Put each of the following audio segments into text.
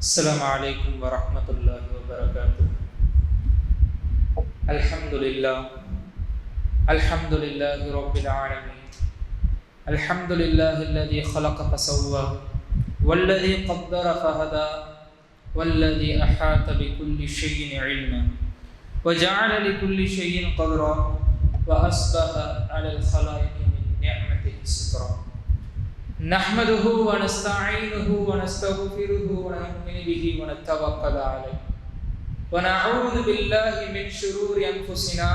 السلام عليكم ورحمة الله وبركاته. الحمد لله. الحمد لله رب العالمين. الحمد لله الذي خلق فسوى والذي قدر فهدى والذي أحاط بكل شيء علما وجعل لكل شيء قدرا وأصبح على الخلائق من نعمته سترا. نحمده ونستعينه ونستغفره ونؤمن به ونتوكل عليه. ونعوذ بالله من شرور أنفسنا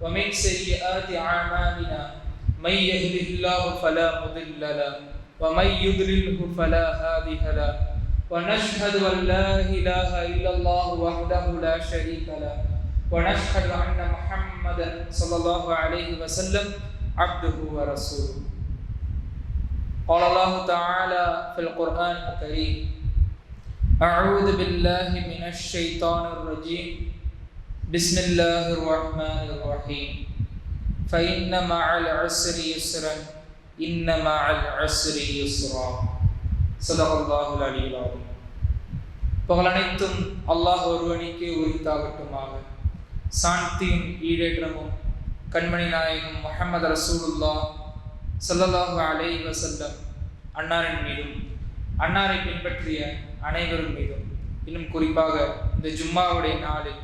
ومن سيئات أعمالنا. من يهده الله فلا مضل له ومن يضلله فلا هادي له. ونشهد أن لا إله إلا الله وحده لا شريك له. ونشهد أن محمدا صلى الله عليه وسلم عبده ورسوله. قال الله تعالى في القرآن الكريم أعوذ بالله من الشيطان الرجيم بسم الله الرحمن الرحيم فإن مع العسر يسرا إن مع العسر يسرا صدق الله العلي العظيم புகழ் அனைத்தும் அல்லாஹ் ஒருவனுக்கே உரித்தாகட்டுமாக சாந்தியும் ஈடேற்றமும் கண்மணி நாயகம் முஹம்மது ரசூலுல்லா ஸல்லல்லாஹு அலைஹி செல்லம் அன்னாரின் மீதும் அன்னாரை பின்பற்றிய அனைவரும் மீதும். இன்னும் குறிப்பாக இந்த ஜும்மாவுடைய நாளில்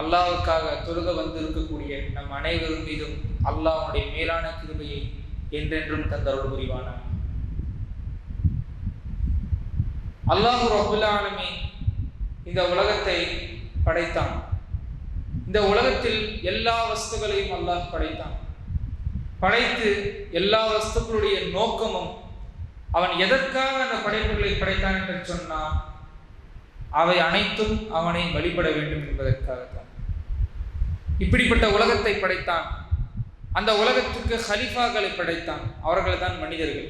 அல்லாவுக்காக தொழுக வந்திருக்கக்கூடிய நம் அனைவரும் மீதும் அல்லாஹுடைய மேலான கிருபையை என்றென்றும் தந்தருள் புரிவானார் அல்லாஹு ரபுல்லாலுமே இந்த உலகத்தை படைத்தான். இந்த உலகத்தில் எல்லா வஸ்துகளையும் அல்லாஹ் படைத்தான். படைத்து எல்லா வஸ்துக்களுடைய நோக்கமும் அவன் எதற்காக அந்த படைப்புகளை படைத்தான் என்று சொன்னால் அவை அனைத்தும் அவனை வழிபட வேண்டும் என்பதற்காகத்தான். இப்படிப்பட்ட உலகத்தை படைத்தான். அந்த உலகத்துக்கு ஹலிஃபாக்களை படைத்தான். அவர்கள் தான் மனிதர்கள்.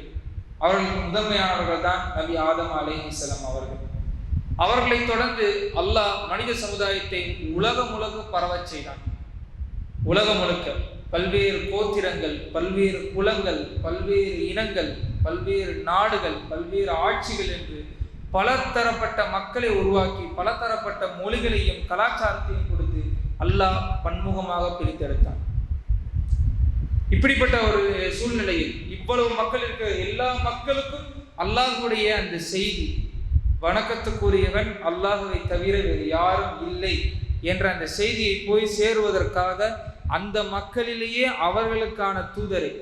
அவர்களுக்கு முதன்மையானவர்கள் தான் நபி ஆதம் அலேஹிசலம் அவர்கள். அவர்களை தொடர்ந்து அல்லாஹ் மனித சமுதாயத்தை உலகம் முழுக்க பரவச் செய்தான். உலகம் முழுக்க. பல்வேறு கோத்திரங்கள் பல்வேறு குலங்கள் பல்வேறு இனங்கள் பல்வேறு நாடுகள் பல்வேறு ஆட்சிகள் என்று பல தரப்பட்ட மக்களை உருவாக்கி பல தரப்பட்ட மொழிகளையும் கலாச்சாரத்தையும் கொடுத்து அல்லாஹ் பன்முகமாக பிரித்தெடுத்தான். இப்படிப்பட்ட ஒரு சூழ்நிலையில் இவ்வளவு மக்கள் இருக்க எல்லா மக்களுக்கும் அல்லாஹுடைய அந்த செய்தி வணக்கத்துக்குரியவன் அல்லாஹுவை தவிர வேறு யாரும் இல்லை என்ற அந்த செய்தியை போய் சேருவதற்காக அந்த மக்களிலேயே அவர்களுக்கான தூதரை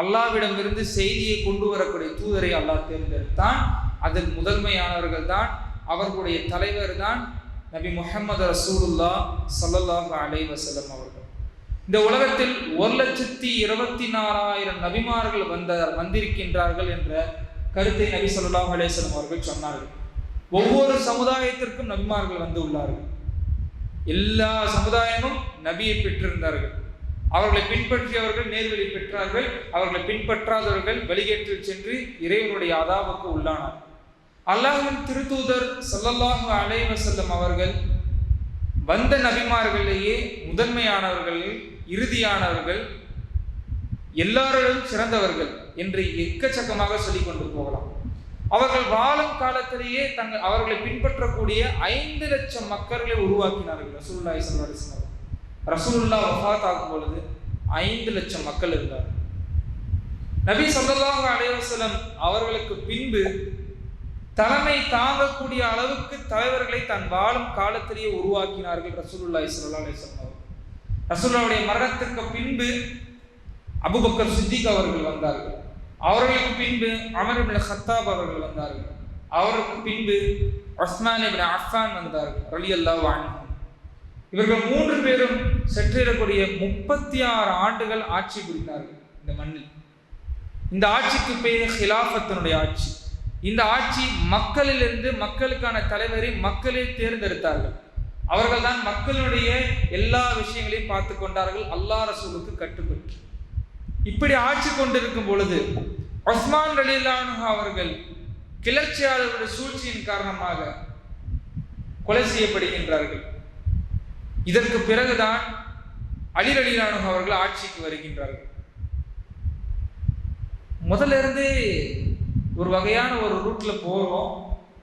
அல்லாவிடமிருந்து செய்தியை கொண்டு வரக்கூடிய தூதரை அல்லாஹ் தேர்ந்தெடுத்தான். அதில் முதன்மையானவர்கள் தான் அவர்களுடைய தலைவர் தான் நபி முஹம்மது ரசூலுல்லா சல்லல்லாஹு அலை வசலம் அவர்கள். இந்த உலகத்தில் ஒரு லட்சத்தி இருபத்தி நாலாயிரம் நபிமார்கள் வந்த வந்திருக்கின்றார்கள் என்ற கருத்தை நபி சொல்லாஹ் அலேஸ்லம் அவர்கள் சொன்னார்கள். ஒவ்வொரு சமுதாயத்திற்கும் நபிமார்கள் வந்து உள்ளார்கள். எல்லா சமுதாயமும் நபியை பெற்றிருந்தார்கள். அவர்களை பின்பற்றியவர்கள் நேர்வழி பெற்றார்கள். அவர்களை பின்பற்றாதவர்கள் வழிகேற்றில் சென்று இறைவனுடைய அதாவுக்கு உள்ளானார். அல்லாஹின் திருத்தூதர் சல்லல்லாஹு அலைவசல்லம் அவர்கள் வந்த நபிமார்களிலேயே முதன்மையானவர்கள் இறுதியானவர்கள் எல்லாரிடம் சிறந்தவர்கள் என்று எக்கச்சக்கமாக சொல்லிக் கொண்டு போகலாம். அவர்கள் வாழும் காலத்திலேயே தங்கள் அவர்களை பின்பற்றக்கூடிய ஐந்து லட்சம் மக்களை உருவாக்கினார்கள் ரசூல்லா இஸ்லாம் ரசூல்லா வஃத் ஆகும் பொழுது ஐந்து லட்சம் மக்கள் இருந்தார் நபி சொல்லாஹு அலைவசலம் அவர்களுக்கு பின்பு தலைமை தாங்கக்கூடிய அளவுக்கு தலைவர்களை தன் வாழும் காலத்திலேயே உருவாக்கினார்கள் ரசூலுல்லா சல்லா அலிஸ்லாம் அவர்கள். ரசூல்லாவுடைய மரணத்துக்கு பின்பு அபுபக்கர் சித்திக் அவர்கள் வந்தார்கள். அவர்களுக்கு பின்பு அமர் இப்னு ஹத்தாப் அவர்கள் வந்தார்கள். அவருக்கு பின்பு உஸ்மான் இப்னு அஃபான் வந்தார்கள் ரலி அல்லாஹ் இவர்கள் மூன்று பேரும் செற்றிடக்கூடிய முப்பத்தி ஆறு ஆண்டுகள் ஆட்சி புரிந்தார்கள் இந்த மண்ணில். இந்த ஆட்சிக்கு பெயர் ஹிலாஃபத்தினுடைய ஆட்சி. இந்த ஆட்சி மக்களிலிருந்து மக்களுக்கான தலைவரை மக்களே தேர்ந்தெடுத்தார்கள். அவர்கள்தான் மக்களுடைய எல்லா விஷயங்களையும் பார்த்து கொண்டார்கள் அல்லா ரசூலுக்கு கட்டுப்பட்டு இப்படி ஆட்சி கொண்டிருக்கும் பொழுது ஒஸ்மான் ரலீலானு அவர்கள் கிளர்ச்சியாளர்களுடைய சூழ்ச்சியின் காரணமாக கொலை செய்யப்படுகின்றார்கள். இதற்கு பிறகுதான் அலி ரலீலானு அவர்கள் ஆட்சிக்கு வருகின்றார்கள். முதல்ல இருந்து ஒரு வகையான ஒரு ரூட்ல போறோம்.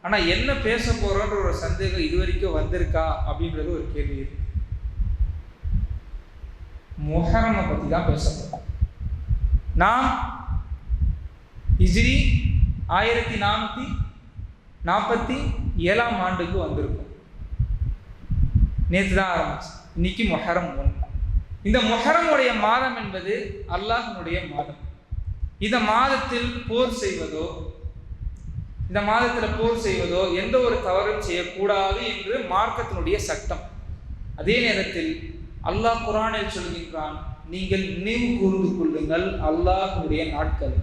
ஆனா என்ன பேச போறோன்ற ஒரு சந்தேகம் இது வரைக்கும் வந்திருக்கா அப்படின்றது ஒரு கேள்வி இருக்கு. முஹரமை பத்தி தான் பேச போறோம். நாம் இஜ்ரி ஆயிரத்தி நானூற்றி நாற்பத்தி ஏழாம் ஆண்டுக்கு வந்திருக்கோம். நேற்று தான் ஆரம்பிச்சு. இன்னைக்கு மொஹரம் ஒன்று இந்த மொஹரமுடைய மாதம் என்பது அல்லாஹினுடைய மாதம். இந்த மாதத்தில் போர் செய்வதோ இந்த மாதத்தில் போர் செய்வதோ எந்த ஒரு தவறும் செய்யக்கூடாது என்று மார்க்கத்தினுடைய சட்டம். அதே நேரத்தில் அல்லாஹ் குரானில் சொல்கின்றான் நீங்கள் நினைவு கூர்ந்து கொள்ளுங்கள் அல்லாஹுடைய நாட்கள்.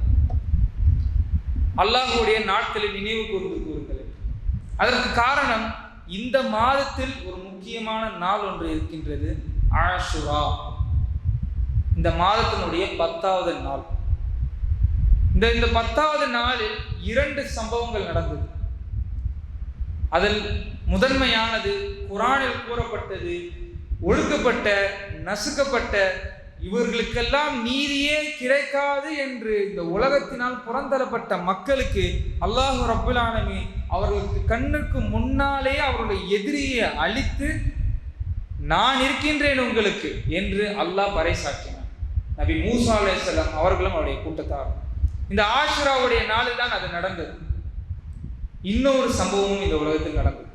அல்லாஹுடைய நாட்களில் நினைவு கூர்ந்து கூறுங்கள். அதற்கு காரணம் இந்த மாதத்தில் ஒரு முக்கியமான நாள் ஒன்று இருக்கின்றது ஆஷுரா. இந்த மாதத்தினுடைய பத்தாவது நாள். இந்த இந்த பத்தாவது நாளில் இரண்டு சம்பவங்கள் நடந்தது. அதில் முதன்மையானது குரானில் கூறப்பட்டது ஒழுக்கப்பட்ட நசுக்கப்பட்ட இவர்களுக்கெல்லாம் நீதியே கிடைக்காது என்று இந்த உலகத்தினால் புறந்தரப்பட்ட மக்களுக்கு அல்லாஹு ரப்புல் அவர்களுக்கு கண்ணுக்கு முன்னாலே அவருடைய எதிரியை அழித்து நான் இருக்கின்றேன் உங்களுக்கு என்று அல்லாஹ் பறைசாற்றினான். நபி மூசா அலைஹிஸ்ஸலாம் அவர்களும் அவருடைய கூட்டத்தார். இந்த ஆஷுராவுடைய நாளில் தான் அது நடந்தது. இன்னொரு சம்பவமும் இந்த உலகத்தில் நடந்தது.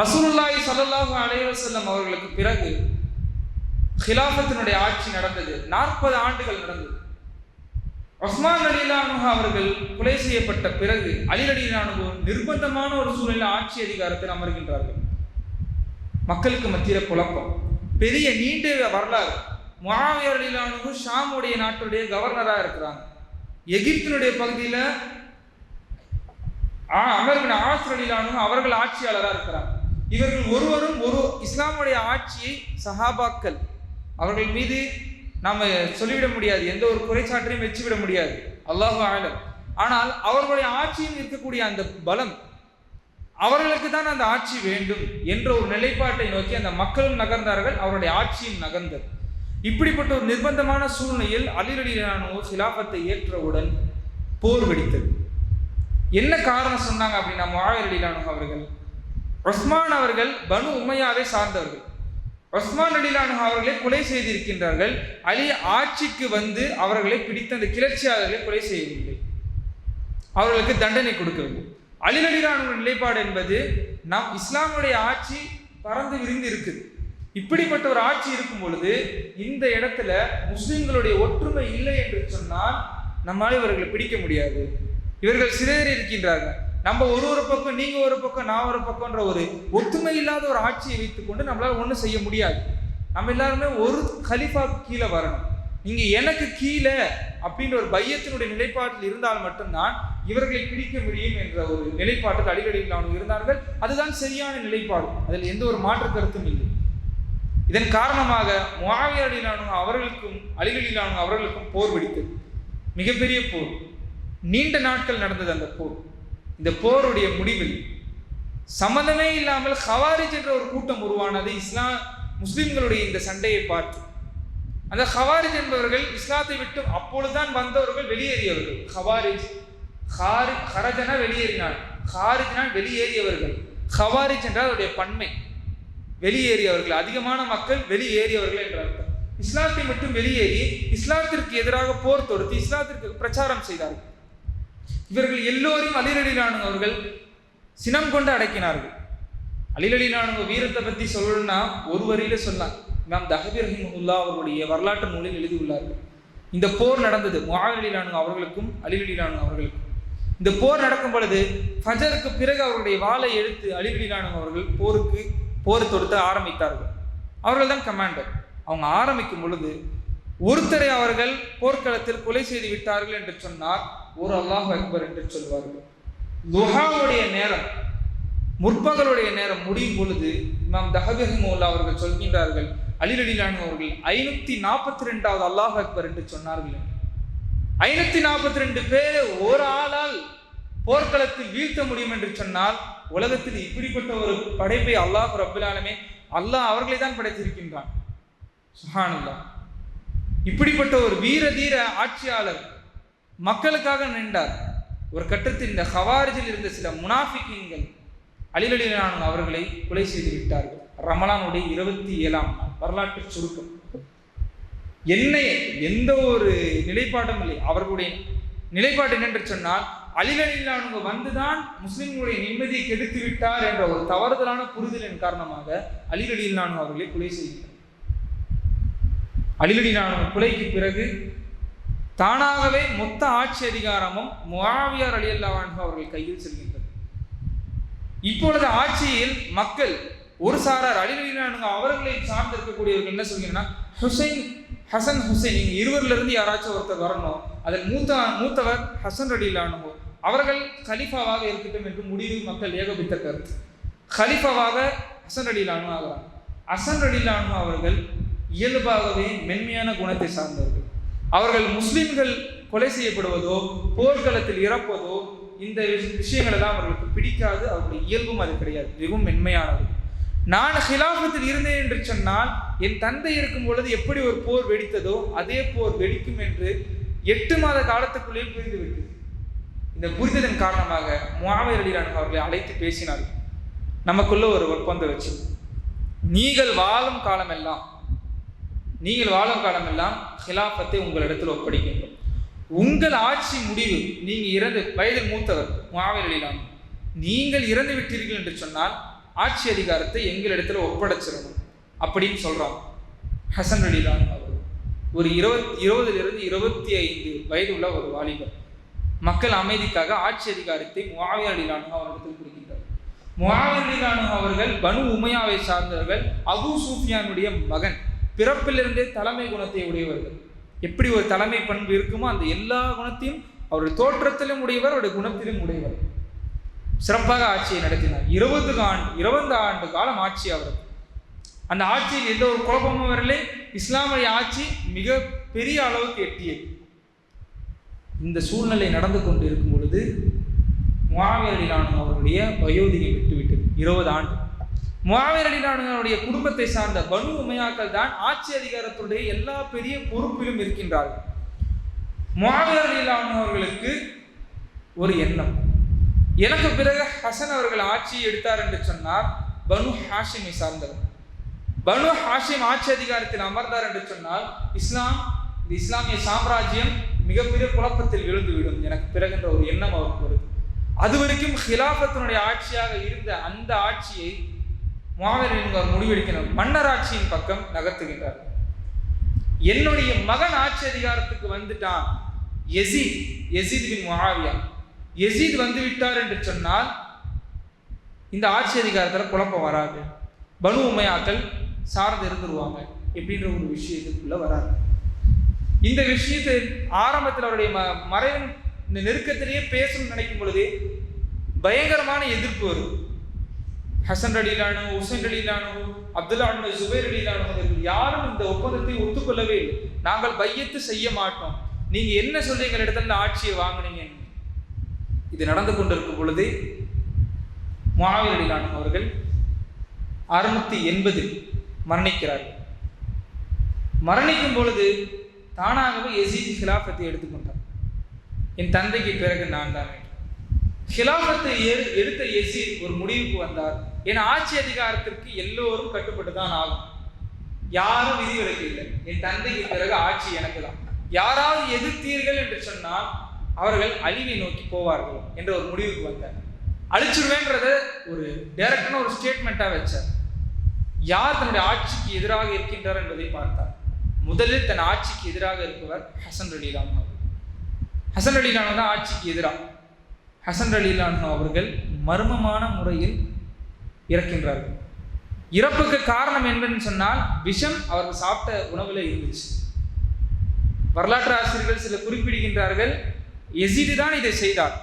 ரசூலுல்லாஹி சல்லாஹூ அலைவசல்லம் அவர்களுக்கு பிறகு ஹிலாஃபத்தினுடைய ஆட்சி நடந்தது. நாற்பது ஆண்டுகள் நடந்தது. ஒஸ்மான் அலிலானு அவர்கள் கொலை செய்யப்பட்ட பிறகு அலி அலிலானு நிர்பந்தமான ஒரு சூழ்நிலை ஆட்சி அதிகாரத்தில் அமர்கின்றார்கள். மக்களுக்கு மத்தியில் குழப்பம். பெரிய நீண்ட வரலாறு. முஆவியர் அலிலானு ஷாமுடைய நாட்டுடைய கவர்னராக இருக்கிறாங்க. எகிப்தினுடைய பகுதியில் அமர்வின் ஆசர் அலிலானு அவர்கள் ஆட்சியாளராக இருக்கிறாங்க. இவர்கள் ஒருவரும் ஒரு இஸ்லாமுடைய ஆட்சியை சஹாபாக்கள் அவர்கள் மீது நாம் சொல்லிவிட முடியாது. எந்த ஒரு குறைச்சாற்றையும் வச்சுவிட முடியாது. அல்லாஹு ஆலம் ஆனால் அவர்களுடைய ஆட்சியில் இருக்கக்கூடிய அந்த பலம் அவர்களுக்கு தான் அந்த ஆட்சி வேண்டும் என்ற ஒரு நிலைப்பாட்டை நோக்கி அந்த மக்களும் நகர்ந்தார்கள். அவருடைய ஆட்சியும் நகர்ந்தது. இப்படிப்பட்ட ஒரு நிர்பந்தமான சூழ்நிலையில் அலிரலியானோ சிலாபத்தை ஏற்றவுடன் போர் வெடித்தது. என்ன காரணம் சொன்னாங்க அப்படின்னா முஆவிரலிலானு அவர்கள் உஸ்மான் அவர்கள் பனு உமையாவை சார்ந்தவர்கள். உஸ்மான் அலிலானு அவர்களை கொலை செய்திருக்கின்றார்கள். அலி ஆட்சிக்கு வந்து அவர்களை பிடித்த அந்த கிளர்ச்சியாளர்களை கொலை செய்யவில்லை. அவர்களுக்கு தண்டனை கொடுக்கவில்லை. அலி அலிலானு நிலைப்பாடு என்பது நம் இஸ்லாமுடைய ஆட்சி பறந்து விரிந்து இருக்குது இப்படிப்பட்ட ஒரு ஆட்சி இருக்கும் பொழுது இந்த இடத்துல முஸ்லிம்களுடைய ஒற்றுமை இல்லை என்று சொன்னால் நம்மால் இவர்களை பிடிக்க முடியாது. இவர்கள் சிதறி இருக்கின்றார்கள். நம்ம ஒரு ஒரு பக்கம் நீங்க ஒரு பக்கம் நான் ஒரு பக்கம்ன்ற ஒரு ஒத்துமை இல்லாத ஒரு ஆட்சியை வைத்துக்கொண்டு நம்மளால ஒன்றும் செய்ய முடியாது. நம்ம எல்லாருமே ஒரு கலிஃபாக்கு கீழே வரணும். நீங்க எனக்கு கீழே அப்படின்ற ஒரு பையத்தினுடைய நிலைப்பாட்டில் இருந்தால் மட்டும்தான் இவர்களை பிடிக்க முடியும் என்ற ஒரு நிலைப்பாட்டில் அடிக்கடியில் அவன் இருந்தார்கள். அதுதான் சரியான நிலைப்பாடு. அதில் எந்த ஒரு மாற்று கருத்தும் இல்லை. இதன் காரணமாக முவாவியடிலானு அவர்களுக்கும் அலிகளிலானு அவர்களுக்கும் போர் வெடித்தது. மிகப்பெரிய போர். நீண்ட நாட்கள் நடந்தது அந்த போர். இந்த போருடைய முடிவில் சம்மந்தமே இல்லாமல் ஹவாரிஜ் என்ற ஒரு கூட்டம் உருவானது இஸ்லாம் முஸ்லிம்களுடைய இந்த சண்டையை பார்த்து. அந்த ஹவாரிஜ் என்பவர்கள் இஸ்லாத்தை விட்டு அப்பொழுதுதான் வந்தவர்கள் வெளியேறியவர்கள். ஹவாரிஜ் ஹாரி ஹரஜனா வெளியேறினார். ஹாரிஜ்னால் வெளியேறியவர்கள். ஹவாரிஜ் என்றால் அவருடைய பன்மை. வெளியேறியவர்கள் அதிகமான மக்கள் வெளியேறியவர்கள் என்ற அர்த்தம். இஸ்லாத்தை மட்டும் வெளியேறி இஸ்லாத்திற்கு எதிராக போர் தொடுத்து இஸ்லாத்திற்கு பிரச்சாரம் செய்தார்கள். இவர்கள் எல்லோரையும் அலிரலிலானு அவர்கள் சினம் கொண்டு அடக்கினார்கள். அலிரலிலானு வீரத்தை பற்றி சொல்லணும்னா ஒரு வரியில சொன்னான் மேம் தஹபி ரஹிமுல்லா அவர்களுடைய வரலாற்று நூலில் எழுதியுள்ளார்கள். இந்த போர் நடந்தது. முகாவலிலானு அவர்களுக்கும் அலிரலிலானு அவர்களுக்கும். இந்த போர் நடக்கும் பொழுது ஃபஜருக்கு பிறகு அவருடைய வாளை எடுத்து அலிரலிலானு அவர்கள் போருக்கு போர் தொடுத்த ஆரம்பித்தார்கள். அவர்கள் தான் கமாண்டர் அவங்க ஆரம்பிக்கும் பொழுது ஒருத்தரை அவர்கள் போர்க்களத்தில் கொலை செய்து விட்டார்கள் என்று சொன்னார் ஒரு அல்லாஹ் அக்பர் என்று சொல்வார்கள். துஹாவுடைய நேரம் முற்பகலுடைய நேரம் முடியும் பொழுது இமாம் தஹபிஹமுல்லா அவர்கள் சொல்கின்றார்கள் அலிரடிலானு அவர்கள் ஐநூத்தி நாற்பத்தி ரெண்டாவது அல்லாஹ் அக்பர் என்று சொன்னார்கள் ஐநூத்தி நாற்பத்தி ரெண்டு பேர் ஒரு ஆளால் போர்க்களத்தில் வீழ்த்த முடியும் என்று சொன்னால் உலகத்தில் இப்படிப்பட்ட ஒரு படைப்பை அல்லாஹ் ரபுல்லாலுமே அல்லாஹ் அவர்களை தான் படைத்திருக்கின்றான். சுஹானுல்லா. இப்படிப்பட்ட ஒரு வீர தீர ஆட்சியாளர் மக்களுக்காக நின்றார். ஒரு கட்டத்தில் இந்த ஹவாரிஜில் இருந்த சில முனாஃபிக்கீன்கள் அலிலலிலான அவர்களை கொலை செய்து விட்டார்கள். ரமலானுடைய இருபத்தி ஏழாம் நாள் வரலாற்று சுருக்கம். என்ன எந்த ஒரு நிலைப்பாடும் இல்லை. அவர்களுடைய நிலைப்பாடு என்னென்று சொன்னால் அலிலலிலானுங்க வந்துதான் முஸ்லிம்களுடைய நிம்மதியை கெடுத்து விட்டார் என்ற ஒரு தவறுதலான புரிதலின் காரணமாக அலிலலிலானு அவர்களை கொலை செய்கிறார் அலிலலிலானு கொலைக்கு பிறகு தானாகவே மொத்த ஆட்சி அதிகாரமும் முகாவியார் அலி அல்லாஹ் அவர்கள் கையில் செல்கின்றது. இப்பொழுது ஆட்சியில் மக்கள் ஒரு சாரார் அலிலானுங்க அவர்களை சார்ந்து இருக்கக்கூடியவர்கள் என்ன சொல்கிறேன்னா ஹுசைன் ஹசன் ஹுசைன் இங்கே இருவரிலிருந்து யாராச்சும் ஒருத்தர் வரணும் அதில் மூத்த மூத்தவர் ஹசன் ரடிலானுங்கோ அவர்கள் கலிஃபாவாக இருக்கட்டும் என்று முடிவு மக்கள் ஏகபித்த கருத்து. கலிஃபாவாக ஹசன் ரடிலானு ஆகிறார். ஹசன் ரடிலானு அவர்கள் இயல்பாகவே மென்மையான குணத்தை சார்ந்தவர்கள். அவர்கள் முஸ்லிம்கள் கொலை செய்யப்படுவதோ போர்க்களத்தில் இறப்பதோ இந்த விஷயங்கள் எல்லாம் அவர்களுக்கு பிடிக்காது அவர்களுடைய இயல்பும் அது கிடையாது. மிகவும் மென்மையானது. நான் ஹிலாஃபத்தில் இருந்தேன் என்று சொன்னால் என் தந்தை இருக்கும் பொழுது எப்படி ஒரு போர் வெடித்ததோ அதே போர் வெடிக்கும் என்று எட்டு மாத காலத்துக்குள்ளே புரிந்துவிட்டது. இந்த புரிதலின் காரணமாக முவாவியர் அலிலான் அவர்களை அழைத்து பேசினார்கள். நமக்குள்ள ஒரு ஒப்பந்தம் வச்சு நீங்கள் வாழும் காலமெல்லாம் நீங்கள் வாழும் காலமெல்லாம் ஹிலாஃபத்தை உங்களிடத்தில் ஒப்படைக்கின்றோம். உங்கள் ஆட்சி முடிவு நீங்கள் இறந்து வயதில் மூத்தவர் முவாவியர் நீங்கள் இறந்து விட்டீர்கள் என்று சொன்னால் ஆட்சி அதிகாரத்தை எங்களிடத்தில் ஒப்படைச்சிடணும். அப்படின்னு சொல்கிறான் ஹசன் அலிலான் அவர் ஒரு இருபத் இருபதிலிருந்து இருபத்தி ஐந்து வயது உள்ள ஒரு வாலிபர். மக்கள் அமைதிக்காக ஆட்சி அதிகாரத்தை முவாவியர் அலிலானு அவரிடத்தில் கொடுக்கின்றார் முவாவியர் அலிலானு அவர்கள் பனு உமையாவை சார்ந்தவர்கள் அபு சூஃபியானுடைய மகன். பிறப்பிலிருந்தே தலைமை குணத்தை உடையவர்கள். எப்படி ஒரு தலைமை பண்பு இருக்குமோ அந்த எல்லா குணத்தையும் அவருடைய தோற்றத்திலும் உடையவர் அவருடைய குணத்திலும் உடையவர். சிறப்பாக ஆட்சியை நடத்தினார். இருபது ஆண்டு இருபது ஆண்டு காலம் ஆட்சி அவருக்கு அந்த ஆட்சியில் எந்த ஒரு குழப்பமும் வரலை. இஸ்லாமிய ஆட்சி மிக பெரிய அளவுக்கு எட்டியது. இந்த சூழ்நிலை நடந்து கொண்டு இருக்கும் பொழுது முவாவியலிலானு அவருடைய வயோதிகை விட்டுவிட்டது. இருபது ஆண்டு. முவாவியலிலானுடைய குடும்பத்தை சார்ந்த பனு உமையாக்கள் தான் ஆட்சி அதிகாரத்துடைய எல்லா பெரிய பொறுப்பிலும் இருக்கின்றார்கள். முவாவியலிலானு அவர்களுக்கு ஒரு எண்ணம். எனக்கு பிறகு ஹசன் அவர்கள் ஆட்சி எடுத்தார் என்று சொன்னார் பனு ஹாஷிமை சார்ந்தவர். பனு ஹாஷிம் ஆட்சி அதிகாரத்தில் அமர்ந்தார் என்று சொன்னால் இஸ்லாம் இந்த இஸ்லாமிய சாம்ராஜ்யம் மிகப்பெரிய குழப்பத்தில் விழுந்துவிடும். எனக்கு பிறகு என்ற ஒரு எண்ணம் அவருக்கு வருது. அது வரைக்கும் ஹிலாபத்தினுடைய ஆட்சியாக இருந்த அந்த ஆட்சியை மாவீரர் என்பவர் முடிவெடுக்கிறார் மன்னர் பக்கம் நகர்த்துகின்றார். என்னுடைய மகன் ஆட்சி அதிகாரத்துக்கு வந்துட்டான். எசித் எசித் பின் முஆவியா எசீத் வந்து விட்டார் என்று சொன்னால் இந்த ஆட்சி அதிகாரத்தில் குழப்பம் வராது. பனு உமையாக்கள் சார்ந்து இருந்துருவாங்க எப்படின்ற ஒரு விஷயத்துக்குள்ள வராது இந்த விஷயத்தை ஆரம்பத்தில் அவருடைய ம மறைவின் இந்த நெருக்கத்திலேயே பேசணும்னு நினைக்கும் பொழுது பயங்கரமான எதிர்ப்பு வருது. ஹசன் அலிலானு ஹுசைன் அலிலானு அப்துல்லானு ஜுபேர் அலிலானு யாரும் இந்த ஒப்பந்தத்தை ஒத்துக்கொள்ளவே இல்லை. நாங்கள் பையத்து செய்ய மாட்டோம். நீங்க என்ன சொல்லி எங்கள் இடத்துல இந்த ஆட்சியை வாங்குனீங்க இது நடந்து கொண்டிருக்கும் பொழுது மாவீர் அலிலானு அவர்கள் அறுநூத்தி எண்பதில் மரணிக்கிறார்கள் மரணிக்கும் பொழுது தானாகவே எசீத் ஹிலாஃபத்தை எடுத்துக்கொண்டார் என் தந்தைக்கு பிறகு நான் தான். ஹிலாஃபத்தை எடுத்த எசி ஒரு முடிவுக்கு வந்தார். என் ஆட்சி அதிகாரத்திற்கு எல்லோரும் கட்டுப்பட்டு தான் ஆகும். யாரும் விதிவிலக்கு இல்லை என் தந்தைக்கு பிறகு ஆட்சி எனக்கு தான் யாராவது எதிர்த்தீர்கள் என்று சொன்னால் அவர்கள் அழிவை நோக்கி போவார்கள் என்ற ஒரு முடிவுக்கு வந்தார். அழிச்சிருவேன்றத ஒரு டைரக்டான ஒரு ஸ்டேட்மெண்ட்டாக வச்சார். யார் தன்னுடைய ஆட்சிக்கு எதிராக இருக்கின்றார் என்பதை பார்த்தார். முதலில் தன் ஆட்சிக்கு எதிராக இருப்பவர் ஹசன் ரலீலான் ஹசன் ரலீலான் தான் ஆட்சிக்கு எதிராக ஹசன் ரலீலான் அவர்கள் மர்மமான முறையில் இறக்கின்றார்கள். இறப்புக்கு காரணம் என்னன்னு சொன்னால் விஷம் அவர்கள் சாப்பிட்ட உணவில் இருந்துச்சு. வரலாற்று ஆசிரியர்கள் சில குறிப்பிடுகின்றார்கள் எசிது தான் இதை செய்தார்.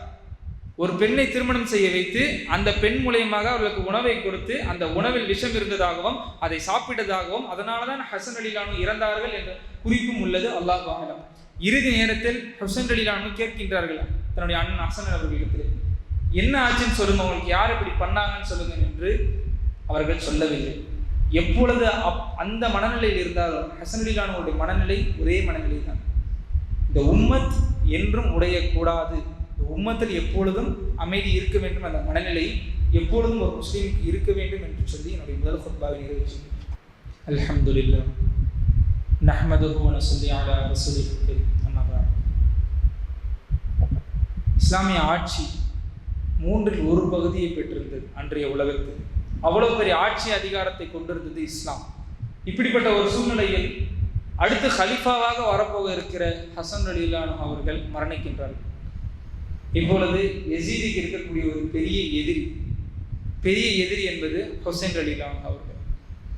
ஒரு பெண்ணை திருமணம் செய்ய வைத்து அந்த பெண் மூலியமாக அவர்களுக்கு உணவை கொடுத்து அந்த உணவில் விஷம் இருந்ததாகவும் அதை சாப்பிட்டதாகவும் அதனால தான் ஹசன் அலிலானு இறந்தார்கள் என்ற குறிப்பும் உள்ளது. அல்லாஹ் வாங்கலாம் இறுதி நேரத்தில் ஹசன் அலிலானு கேட்கின்றார்கள் தன்னுடைய அண்ணன் ஹசன் அவர்களிடத்தில் என்ன ஆச்சுன்னு சொல்லுங்க உங்களுக்கு யார் இப்படி பண்ணாங்கன்னு சொல்லுங்க என்று அவர்கள் சொல்லவில்லை. எப்பொழுது அப் அந்த மனநிலையில் இருந்தாலும் ஹசன்லீலானவருடைய மனநிலை ஒரே மனநிலை தான் இந்த உம்மத் என்றும் உடையக்கூடாது. இந்த உம்மத்தில் எப்பொழுதும் அமைதி இருக்க வேண்டும் அந்த மனநிலை எப்பொழுதும் ஒரு முஸ்லீமுக்கு இருக்க வேண்டும் என்று சொல்லி என்னுடைய முதல் குர்பாவை நிறைவேற்றி அல்ஹம்துலில்லா. நஹ்மதுஹு வ நஸல்லி அலா ரசூலில் அம்மா இஸ்லாமிய ஆட்சி மூன்றில் ஒரு பகுதியை பெற்றிருந்தது அன்றைய உலகத்தில் அவ்வளவு பெரிய ஆட்சி அதிகாரத்தை கொண்டிருந்தது இஸ்லாம். இப்படிப்பட்ட ஒரு சூழ்நிலையில் அடுத்து ஹலிஃபாவாக வரப்போக இருக்கிற ஹசன் அலிலானு அவர்கள் மரணிக்கின்றார்கள். இப்பொழுது எசீதிக்கு இருக்கக்கூடிய ஒரு பெரிய எதிரி பெரிய எதிரி என்பது ஹொசைன் அலிலான் அவர்கள்.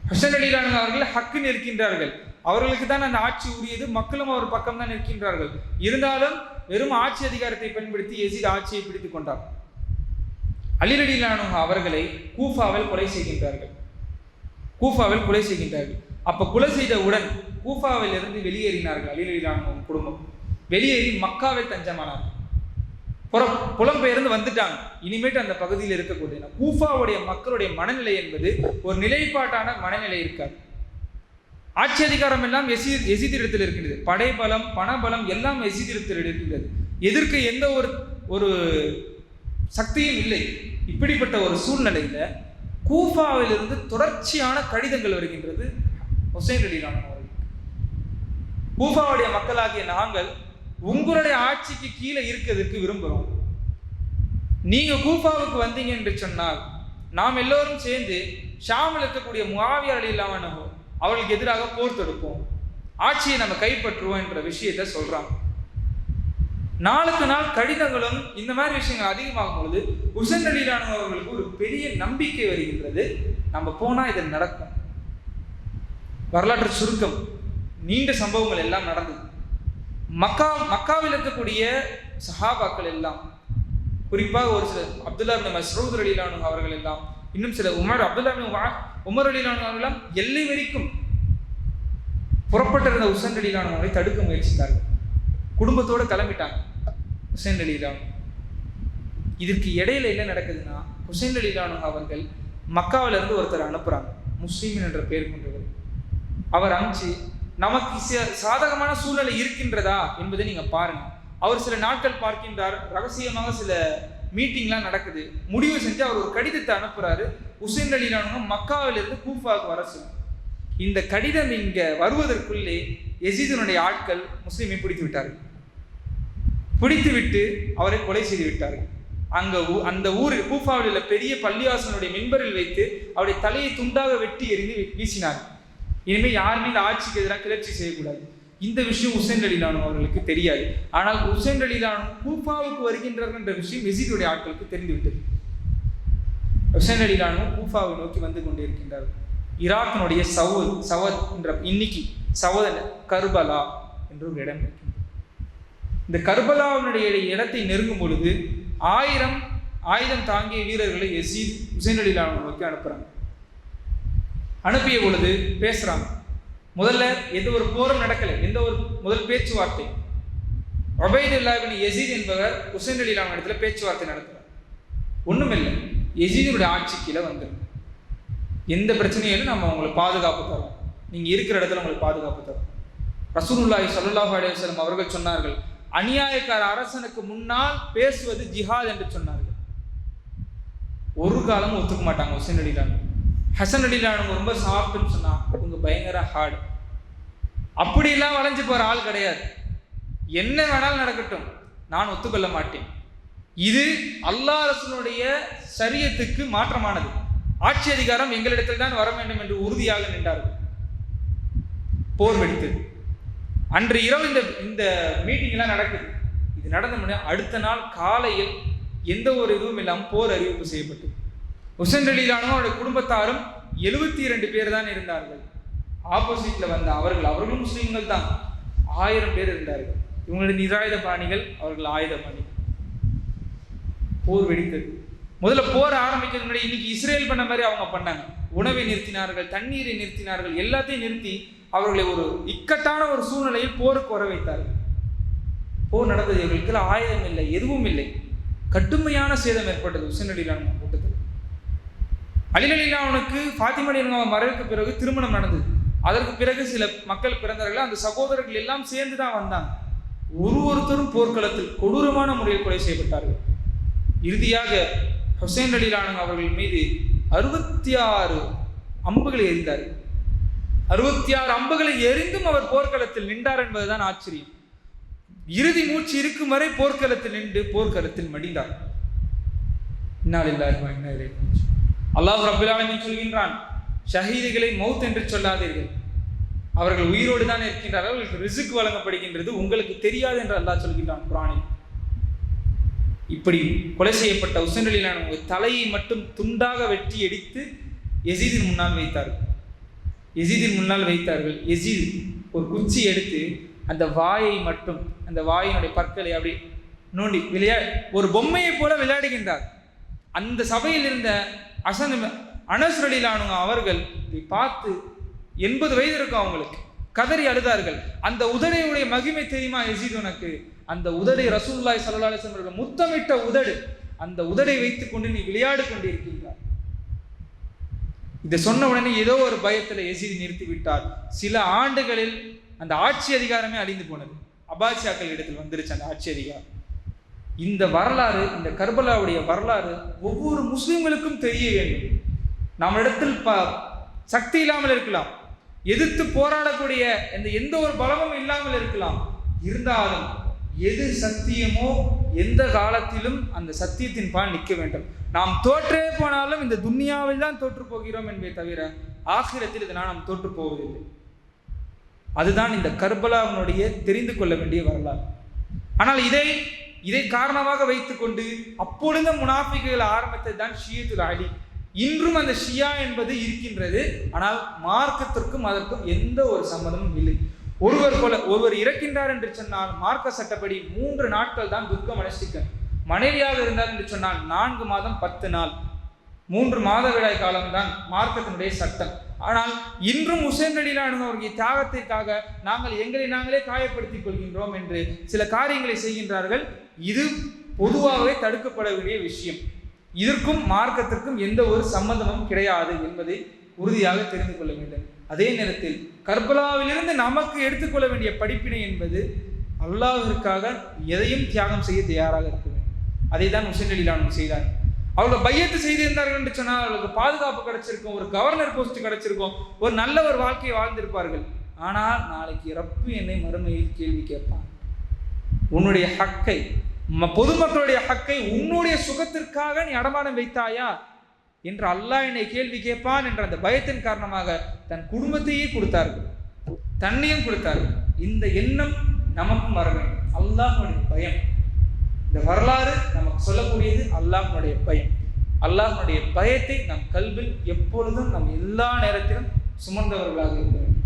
ஹொசைன் அலிலான் அவர்கள் ஹக்கு நிற்கின்றார்கள். அவர்களுக்கு தான் அந்த ஆட்சி உரியது மக்களும் அவர் பக்கம் தான் நிற்கின்றார்கள். இருந்தாலும் வெறும் ஆட்சி அதிகாரத்தை பயன்படுத்தி எசீத் ஆட்சியை பிடித்துக் கொண்டார். அலிரடிலானு அவர்களை கூஃபாவில் கொலை செய்கின்றார்கள். கூஃபாவில் கொலை செய்கின்றார்கள். அப்போ கொலை செய்தவுடன் கூஃபாவில் இருந்து வெளியேறினார்கள் அலிரடிலானு குடும்பம். வெளியேறி மக்காவில் தஞ்சமானார்கள். புற புலம்பெயர்ந்து வந்துட்டாங்க. இனிமேட்டு அந்த பகுதியில் இருக்கக்கூடிய கூஃபாவுடைய மக்களுடைய மனநிலை என்பது ஒரு நிலைப்பாட்டான மனநிலை இருக்காது. ஆட்சி அதிகாரம் எல்லாம் எசி எசிதிடத்தில் இருக்கின்றது. படைபலம் பணபலம் எல்லாம் எசிதிடத்தில் இருக்கின்றது. எதிர்க்க எந்த ஒரு ஒரு சக்தியும் இல்லை. இப்படிப்பட்ட ஒரு சூழ்நிலையில கூஃபாவிலிருந்து தொடர்ச்சியான கடிதங்கள் வருகின்றது ஹுசைன் அலிலான் கூஃபாவுடைய மக்களாகிய நாங்கள் உங்களுடைய ஆட்சிக்கு கீழே இருக்கிறதுக்கு விரும்புகிறோம் நீங்கள் கூஃபாவுக்கு வந்தீங்க என்று சொன்னால் நாம் எல்லோரும் சேர்ந்து ஷாமில் இருக்கக்கூடிய முகாவியர் அலிலான அவர்களுக்கு எதிராக போர் தொடுப்போம். ஆட்சியை நம்ம கைப்பற்றுவோம் என்ற விஷயத்தை சொல்கிறாங்க நாளுக்கு நாள் கடிதங்களும் இந்த மாதிரி விஷயங்கள் அதிகமாகும் பொழுது உசன் அலிலான அவர்களுக்கு ஒரு பெரிய நம்பிக்கை வருகின்றது. நம்ம போனா இது நடக்கும். வரலாற்று சுருக்கம். நீண்ட சம்பவங்கள் எல்லாம் நடந்தது. மக்கா மக்காவில் இருக்கக்கூடிய சஹாபாக்கள் எல்லாம் குறிப்பாக ஒரு சில அப்துல்லா பின் மஸ்ரூத் அலிலானு அவர்கள் எல்லாம் இன்னும் சில உமர் அப்துல்லா உமர் அலிலானு அவர்கள் எல்லாம் எல்லை வரைக்கும் புறப்பட்டிருந்த உசன் அலிலானு அவர்களை தடுக்க முயற்சித்தார்கள். குடும்பத்தோடு கிளம்பிட்டாங்க. ஹுசைன் அலிலானு இதற்கு இடையில என்ன நடக்குதுன்னா ஹுசைன் அலிலானு அவர்கள் மக்காவில இருந்து ஒருத்தர் அனுப்புறாங்க. முஸ்லீம் என்ற பெயர் கொண்டவர். அவர் அனுப்பிச்சு நமக்கு சாதகமான சூழ்நிலை இருக்கின்றதா என்பதை நீங்க பாருங்க. அவர் சில நாட்கள் பார்க்கின்றார். ரகசியமாக சில மீட்டிங்லாம் நடக்குது. முடிவு செஞ்சு அவர் ஒரு கடிதத்தை அனுப்புறாரு. உசைன் அலிலானு மக்காவிலிருந்து கூஃபாவுக்கு வர சொல்லு. இந்த கடிதம் இங்க வருவதற்குள்ளே எசீதனுடைய ஆட்கள் முஸ்லீமை பிடித்து விட்டார்கள். பிடித்துவிட்டு அவரை கொலை செய்து விட்டார்கள் அங்க அந்த ஊரில் கூஃபாவில் உள்ள பெரிய பள்ளிவாசனுடைய மின்பரில் வைத்து அவருடைய தலையை துண்டாக வெட்டி எறிந்து வீசினார். இனிமேல் யாருமே இந்த ஆட்சிக்கு எதிராக கிளர்ச்சி செய்யக்கூடாது. இந்த விஷயம் உசேன் அலிலானு அவர்களுக்கு தெரியாது. ஆனால் உசேன் அலிலானு கூஃபாவுக்கு வருகின்றார்கள் என்ற விஷயம் எசீதுடைய ஆட்களுக்கு தெரிந்துவிட்டது. உசேன் அலிலானு கூஃபாவை நோக்கி வந்து கொண்டிருக்கின்றார் ஈராக்கினுடைய சவுத் சவத் என்ற இன்னைக்கு சவதன் கர்பலா என்ற ஒரு இடம் இருக்கின்றது இந்த கர்பலாவினுடைய இடத்தை நெருங்கும் பொழுது ஆயிரம் ஆயுதம் தாங்கிய வீரர்களை எசீத் உசைன் அலிலானு நோக்கி அனுப்புகிறாங்க அனுப்பிய பொழுது பேசுகிறாங்க முதல்ல எந்த ஒரு போரும் நடக்கலை எந்த ஒரு முதல் பேச்சுவார்த்தை? ஒபைதுல்லாவின் எசீத் என்பவர் உசைன் அலிலான இடத்துல பேச்சுவார்த்தை நடத்துறார். ஒன்றுமில்லை எசீதுடைய ஆட்சி கீழே வந்துடும் எந்த பிரச்சனையிலும் நம்ம உங்களுக்கு பாதுகாப்பு தரோம். நீங்கள் இருக்கிற இடத்துல உங்களுக்கு பாதுகாப்பு தரோம். ரசூலுல்லாஹி ஸல்லல்லாஹு அலைஹி அவர்கள் சொன்னார்கள் அநியாயக்கார அரசனுக்கு முன்னால் பேசுவது ஜிஹாத் என்று சொன்னார்கள். ஒரு காலமும் ஒத்துக்க மாட்டாங்க ஹுசைன் அலிலான் ஹசன் அலிலான் ரொம்ப சாஃப்ட்னு சொன்னா இவங்க பயங்கர ஹார்டு அப்படிலாம் வளைஞ்சு போற ஆள் கிடையாது. என்ன வேணாலும் நடக்கட்டும் நான் ஒத்துக்கொள்ள மாட்டேன். இது அல்லாஹ் அரசனுடைய சரியத்துக்கு மாற்றமானது. ஆட்சி அதிகாரம் எங்களிடத்தில் தான் வர வேண்டும் என்று உறுதியாக நின்றார்கள். போர் வெடித்தது. அன்று இரவு இந்த இந்த மீட்டிங்லாம் நடக்குது. இது நடந்த முடியாது அடுத்த நாள் காலையில் எந்த ஒரு இதுவும் இல்லாமல் போர் அறிவிப்பு செய்யப்பட்டது. ஹுசன் அலிலானும் அவருடைய குடும்பத்தாரும் எழுபத்தி இரண்டு பேர் தான் இருந்தார்கள். ஆப்போசிட்ல வந்த அவர்கள் அவர்களும் முஸ்லீம்கள் தான். ஆயிரம் பேர் இருந்தார்கள். இவங்களுடைய நிராயுத பாணிகள் அவர்கள் ஆயுத பாணிகள். போர் வெடித்தது. முதல்ல போர் ஆரம்பிக்கிறது முன்னாடி இன்னைக்கு இஸ்ரேல் பண்ண மாதிரி அவங்க பண்ணாங்க. உணவை நிறுத்தினார்கள் தண்ணீரை நிறுத்தினார்கள் எல்லாத்தையும் நிறுத்தி அவர்களை ஒரு இக்கட்டான ஒரு சூழ்நிலையில் போருக்கு வர வைத்தார்கள் போர் நடந்தது இவர்களுக்கு ஆயுதம் இல்லை எதுவும் இல்லை. கடுமையான சேதம் ஏற்பட்டது உசன் கூட்டத்தில். அலிலலிலானுக்கு அவனுக்கு அலிலான் மறைவுக்கு பிறகு திருமணம் நடந்தது. அதற்கு பிறகு சில மக்கள் பிறந்தார்கள் அந்த சகோதரர்கள் எல்லாம் சேர்ந்து தான் வந்தாங்க. ஒரு ஒருத்தரும் போர்க்களத்தில் கொடூரமான முறையில் கொலை செய்யப்பட்டார்கள். இறுதியாக ஹுசைன் அலிலானங்க அவர்கள் மீது அறுபத்தி ஆறு அம்புகளை எறிந்தார்கள். அறுபத்தி ஆறு அம்புகளை எரிந்தும் அவர் போர்க்களத்தில் நின்றார் என்பதுதான் ஆச்சரியம். இறுதி மூச்சு இருக்கும் வரை போர்க்களத்தில் நின்று போர்க்களத்தில் மடிந்தார். இன்னாலில்லாஹி வ அல்லாஹ் ரப்பல் சொல்கின்றான் ஷஹீதுகளை மௌத் என்று சொல்லாதீர்கள். அவர்கள் உயிரோடு தான் இருக்கின்றார்கள் அவர்களுக்கு ரிசுக் வழங்கப்படுகின்றது உங்களுக்கு தெரியாது என்று அல்லாஹ் சொல்கின்றான் குரானில் இப்படி கொலை செய்யப்பட்ட உசன் அலிலான தலையை மட்டும் துண்டாக வெட்டி அடித்து எசீதின் முன்னால் வைத்தார்கள். எசிதின் முன்னால் வைத்தார்கள். எசீத் ஒரு குச்சி எடுத்து அந்த வாயை மட்டும் அந்த வாயினுடைய பற்களை அப்படி நோண்டி விளையா ஒரு பொம்மையை போல விளையாடுகின்றார். அந்த சபையில் இருந்த அசன் அனசுரலிலானுங்க அவர்கள் இதை பார்த்து எண்பது வயது இருக்கும் அவங்களுக்கு. கதறி அழுதார்கள். அந்த உதடையுடைய மகிமை தெரியுமா எசீத் உனக்கு? அந்த உதடை ரசூல்லாய் சல்லாஹ் அவர்கள் முத்தமிட்ட உதடு. அந்த உதடை வைத்துக்கொண்டு நீ விளையாடு கொண்டிருக்கின்றார் இதை சொன்ன உடனே ஏதோ ஒரு பயத்தில் எசிதி நிறுத்தி விட்டார். சில ஆண்டுகளில் அந்த ஆட்சி அதிகாரமே அழிந்து போனது. அபாசியாக்கள் இடத்தில் வந்துருச்சு அந்த ஆட்சி அதிகாரம். இந்த வரலாறு இந்த கர்பலாவுடைய வரலாறு ஒவ்வொரு முஸ்லிம்களுக்கும் தெரிய வேண்டும். நம்மளிடத்தில் ப சக்தி இல்லாமல் இருக்கலாம். எதிர்த்து போராடக்கூடிய இந்த எந்த ஒரு பலமும் இல்லாமல் இருக்கலாம். இருந்தாலும் எது சத்தியமோ எந்த காலத்திலும் அந்த சத்தியத்தின் பால் நிற்க வேண்டும். நாம் தோற்றே போனாலும் இந்த துன்யாவில் தான் தோற்று போகிறோம் என்பதை தவிர ஆசிரியத்தில் இதனால் நாம் தோற்று போவதில்லை. அதுதான் இந்த கர்பலாவினுடைய தெரிந்து கொள்ள வேண்டிய வரலாறு. ஆனால் இதை இதை காரணமாக வைத்துக்கொண்டு அப்பொழுது முனாஃபிகள் ஆரம்பித்தது தான் ஷியத்துல் அலி. இன்றும் அந்த ஷியா என்பது இருக்கின்றது ஆனால் மார்க்கத்திற்கும் அதற்கும் எந்த ஒரு சம்மதமும் இல்லை. ஒருவர் போல ஒருவர் இறக்கின்றார் என்று சொன்னால் மார்க்க சட்டப்படி மூன்று நாட்கள் தான் துக்கம் அனுஷ்டிக்க மனைவியாக இருந்தார் என்று சொன்னால் நான்கு மாதம் பத்து நாள். மூன்று மாதவிடாய் காலம்தான் மார்க்கத்தினுடைய சட்டம். ஆனால் இன்றும் உசேன் அலிலானு தியாகத்திற்காக நாங்கள் எங்களை நாங்களே காயப்படுத்திக் கொள்கின்றோம் என்று சில காரியங்களை செய்கின்றார்கள். இது பொதுவாகவே தடுக்கப்பட வேண்டிய விஷயம். இதற்கும் மார்க்கத்திற்கும் எந்த ஒரு சம்பந்தமும் கிடையாது என்பதை உறுதியாக தெரிந்து கொள்ள வேண்டும். அதே நேரத்தில் கர்பலாவிலிருந்து நமக்கு எடுத்துக்கொள்ள வேண்டிய படிப்பினை என்பது அல்லாஹிற்காக எதையும் தியாகம் செய்ய தயாராக இருக்க வேண்டும். அதை தான் உசேன் அலிலானும் செய்தார். அவங்க பையத்து செய்திருந்தார்கள் என்று சொன்னால் அவர்களுக்கு பாதுகாப்பு கிடைச்சிருக்கும் ஒரு கவர்னர் போஸ்ட் கிடைச்சிருக்கும் ஒரு நல்ல ஒரு வாழ்க்கையை வாழ்ந்திருப்பார்கள். ஆனால் நாளைக்கு ரப்பு என்னை மறுமையில் கேள்வி கேட்பான். உன்னுடைய ஹக்கை ம- பொதுமக்களுடைய ஹக்கை உன்னுடைய சுகத்திற்காக நீ அடமானம் வைத்தாயா? என்று அல்லாஹ் என்னை கேள்வி கேட்பான் என்ற அந்த பயத்தின் காரணமாக தன் குடும்பத்தையே கொடுத்தார்கள். தன்னையும் கொடுத்தார்கள். இந்த எண்ணம் நமக்கும் வர வேண்டும். அல்லாஹனுடைய பயம். இந்த வரலாறு நமக்கு சொல்லக்கூடியது அல்லாஹனுடைய பயம். அல்லாஹனுடைய பயத்தை நம் கல்வில் எப்பொழுதும் நம் எல்லா நேரத்திலும் சுமந்தவர்களாக இருக்க வேண்டும்.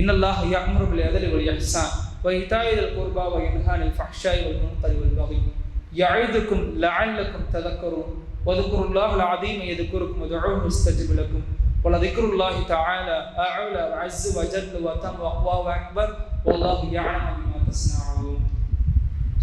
இன்னல்லாஹ் யாமருபில் எதலி ஒரு யஹ்சான். வைத்தாயுதல் குர்பா வைன்ஹானில் ஃபஹ்ஷாய் வல் முன்கரி வல் வகை யாயுதுக்கும் லஅல்லக்கும் ததக்கரும் واذكروا الله العظيم يذكركم ودعوه يستجب لكم. ولذكر الله تعالى أعلى وعز وجل وتم وأقوى وأكبر. والله يعلم بما تصنعون.